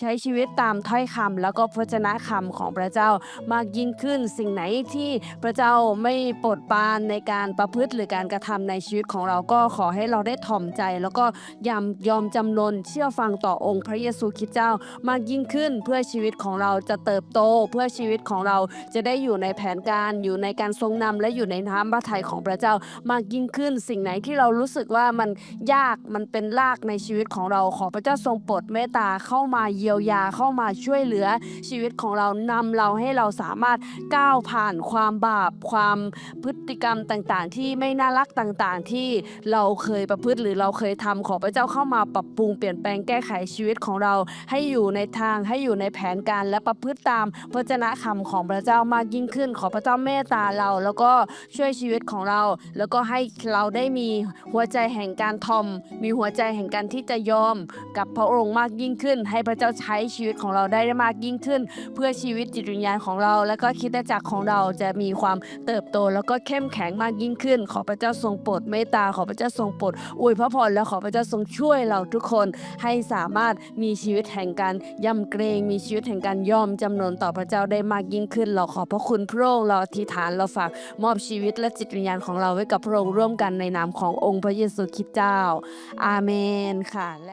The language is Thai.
ใช้ชีวิตตามถ้อยคำแล้วก็พระวจนะคำของพระเจ้ามากยิ่งขึ้น สิ่งไหนที่พระเจ้าไม่โปรดปรานในการประพฤติหรือการกระทำในชีวิตของเราก็ขอให้เราได้ถ่อมใจ แล้วก็ยอมยอมจำนนเชื่อฟังต่อองค์พระเยซูคริสต์เจ้ามากยิ่งขึ้นเพื่อชีวิตของเราจะเติบโต เพื่อชีวิตของเราจะได้อยู่ในแผนการอยู่ในการทรงนำและอยู่ในน้ำพระทัยของพระเจ้ามากยิ่งขึ้น สิ่งไหนที่เรารู้สึกว่ามันยากมันเป็นลากในชีวิตของเราขอพระเจ้าทรงโปรดเมตตาเข้ามาเยียวยาเข้ามาช่วยเหลือชีวิตของเรานำเราให้เราสามารถก้าวผ่านความบาปความพฤติกรรมต่างๆ ที่ไม่น่ารักต่างๆ ที่เราเคยประพฤติหรือเราเคยทำขอพระเจ้าเข้ามาปรับปรุงเปลี่ยนแปลงแก้ไขชีวิตของเราให้อยู่ในทางให้อยู่ในแผนการและประพฤติตามพระวจนะคำของพระเจ้ามากยิ่งขึ้น ขอพระเจ้าเมตตาเรา แล้วก็ช่วยชีวิตของเรา แล้วก็ให้เราได้มีหัวใจแห่งการทอม มีหัวใจแห่งการที่จะยอมกับพระองค์มากยิ่งขึ้น ให้พระเจ้าใช้ชีวิตของเราได้มากยิ่งขึ้น เพื่อชีวิตจิตวิญญาณของเรา และก็คิดจักรของเราจะมีความเติบโต แล้วก็เข้มแข็งมากยิ่งขึ้น ขอพระเจ้าทรงโปรดเมตตาขอพระเจ้าทรงโปรดอวยพระพรและขอพระเจ้าทรงช่วยเราทุกคนให้สามารถมีชีวิตแห่งการยำเกรงมีชีวิตแห่งการยอมจำนนต่อพระเจ้าได้มากยิ่งขึ้น เราขอพระคุณพระองค์เราอธิษฐานเราฝากมอบชีวิตและจิตวิญญาณของเราไว้กับพระองค์ร่วมกันในนามขององค์พระเยซูคริสต์เจ้า อาเมนค่ะ